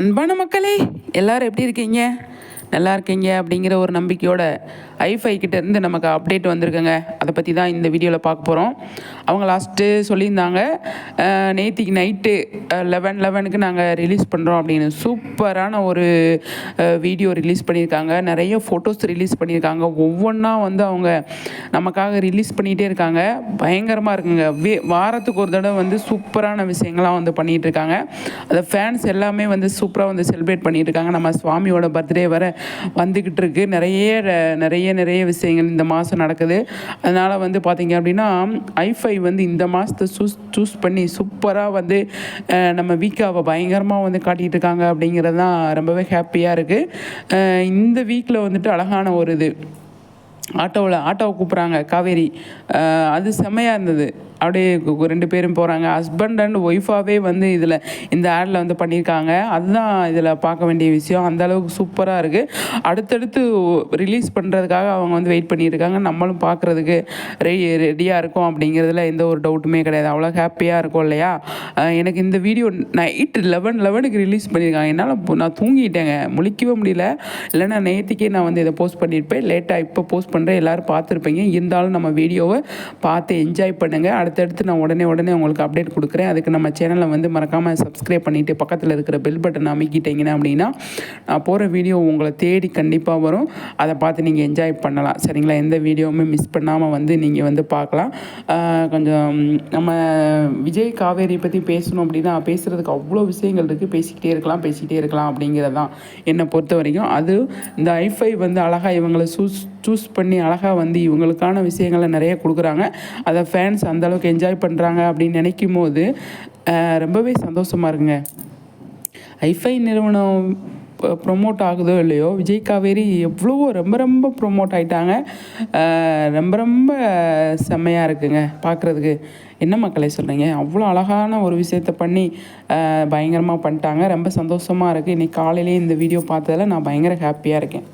அன்பான மக்களே எல்லோரும் எப்படி இருக்கீங்க? நல்லா இருக்கீங்க அப்படிங்கிற ஒரு நம்பிக்கையோட ஐஃபை கிட்டேருந்து நமக்கு அப்டேட் வந்திருக்குங்க. அதை பற்றி தான் இந்த வீடியோவில் பார்க்க போகிறோம் அவங்க லாஸ்ட்டு சொல்லியிருந்தாங்க. நேத்திக்கு நைட்டு லெவன் லெவனுக்கு நாங்கள் ரிலீஸ் பண்ணுறோம் அப்படின்னு. சூப்பரான ஒரு வீடியோ ரிலீஸ் பண்ணியிருக்காங்க. நிறைய ஃபோட்டோஸ் ரிலீஸ் பண்ணியிருக்காங்க. ஒவ்வொன்றா வந்து அவங்க நமக்காக ரிலீஸ் பண்ணிகிட்டே இருக்காங்க. பயங்கரமாக இருக்குங்க. வே வாரத்துக்கு ஒரு தடவை வந்து சூப்பரான விஷயங்கள்லாம் வந்து பண்ணிகிட்டு இருக்காங்க. அதை ஃபேன்ஸ் எல்லாமே வந்து சூப்பராக வந்து செலிப்ரேட் பண்ணிகிட்டு இருக்காங்க. நம்ம சுவாமியோட பர்த்டே வர வந்துக்கிட்டு இருக்கு. நிறைய நிறைய நிறைய விஷயங்கள் இந்த மாதம் நடக்குது. அதனால் வந்து பார்த்தீங்க அப்படின்னா ஐஃபை வந்து இந்த மாதத்தை சூஸ் சூஸ் பண்ணி சூப்பராக வந்து நம்ம வீக்காவை பயங்கரமாக வந்து காட்டிகிட்டு இருக்காங்க அப்படிங்கிறது தான் ரொம்பவே ஹாப்பியாக இருக்குது இந்த வீக்கில் வந்துட்டு அழகான ஒரு இது. ஆட்டோவில் ஆட்டோவை கூப்பிட்றாங்க காவேரி. அது செம்மையாக இருந்தது. அப்படியே ரெண்டு பேரும் போகிறாங்க ஹஸ்பண்ட் அண்ட் ஒய்ஃபாகவே வந்து இதில் இந்த ஆடில் வந்து பண்ணியிருக்காங்க அதுதான் இதில் பார்க்க வேண்டிய விஷயம். அந்த அளவுக்கு சூப்பராக இருக்குது அடுத்தடுத்து ரிலீஸ் பண்ணுறதுக்காக அவங்க வந்து வெயிட் பண்ணியிருக்காங்க நம்மளும் பார்க்குறதுக்கு ரெடி ரெடியாக இருக்கோம் அப்படிங்கிறதுல எந்த ஒரு டவுட்டுமே கிடையாது. அவ்வளோ ஹாப்பியாக இருக்கும் இல்லையா? எனக்கு இந்த வீடியோ நைட்டு லெவன் லெவனுக்கு ரிலீஸ் பண்ணியிருக்காங்க என்னால் நான் தூங்கிட்டேங்க. முழிக்கவே முடியல. இல்லைன்னா நேற்றுக்கே நான் வந்து இதை போஸ்ட் பண்ணியிருப்பேன் லேட்டாக இப்போ போஸ்ட் பண்ணுறேன் எல்லோரும் பார்த்துருப்பீங்க. இருந்தாலும் நம்ம வீடியோவை பார்த்து என்ஜாய் பண்ணுங்கள் அடுத்தடுத்து நான் உடனே உடனே உங்களுக்கு அப்டேட் கொடுக்குறேன். அதுக்கு நம்ம சேனலை வந்து மறக்காமல் சப்ஸ்கிரைப் பண்ணிவிட்டு பக்கத்தில் இருக்கிற பெல் பட்டன் அமைக்கிட்டீங்கன்னா அப்படின்னா நான் போகிற வீடியோ உங்களை தேடி கண்டிப்பாக வரும். அதை பார்த்து நீங்கள் என்ஜாய் பண்ணலாம். சரிங்களா? எந்த வீடியோவுமே மிஸ் பண்ணாமல் வந்து நீங்கள் வந்து பார்க்கலாம். கொஞ்சம் நம்ம விஜய் காவேரி பற்றி பேசணும் அப்படின்னா பேசுகிறதுக்கு அவ்வளோ விஷயங்கள் இருக்குது பேசிக்கிட்டே இருக்கலாம் பேசிக்கிட்டே இருக்கலாம் அப்படிங்கிறது தான் என்னை பொறுத்த வரைக்கும். அது இந்த ஐஃபை வந்து அழகாக இவங்களை சூஸ் சூஸ் பண்ணி அழகாக வந்து இவங்களுக்கான விஷயங்களை நிறைய கொடுக்குறாங்க. அதை ஃபேன்ஸ் அந்தளவுக்கு என்ஜாய் பண்ணுறாங்க அப்படின்னு நினைக்கும் போது ரொம்பவே சந்தோஷமாக இருக்குங்க. ஐஃபை நிறுவனம் ப்ரொமோட் ஆகுதோ இல்லையோ விஜய் காவேரி எவ்வளவோ ரொம்ப ரொம்ப ப்ரொமோட் ஆகிட்டாங்க ரொம்ப ரொம்ப செம்மையாக இருக்குங்க பார்க்குறதுக்கு என்ன மக்களை சொல்கிறீங்க அவ்வளோ அழகான ஒரு விஷயத்த பண்ணி பயங்கரமாக பண்ணிட்டாங்க. ரொம்ப சந்தோஷமாக இருக்குது இன்றைக்கி காலையிலேயே இந்த வீடியோ பார்த்ததில் நான் பயங்கர ஹாப்பியாக இருக்கேன்.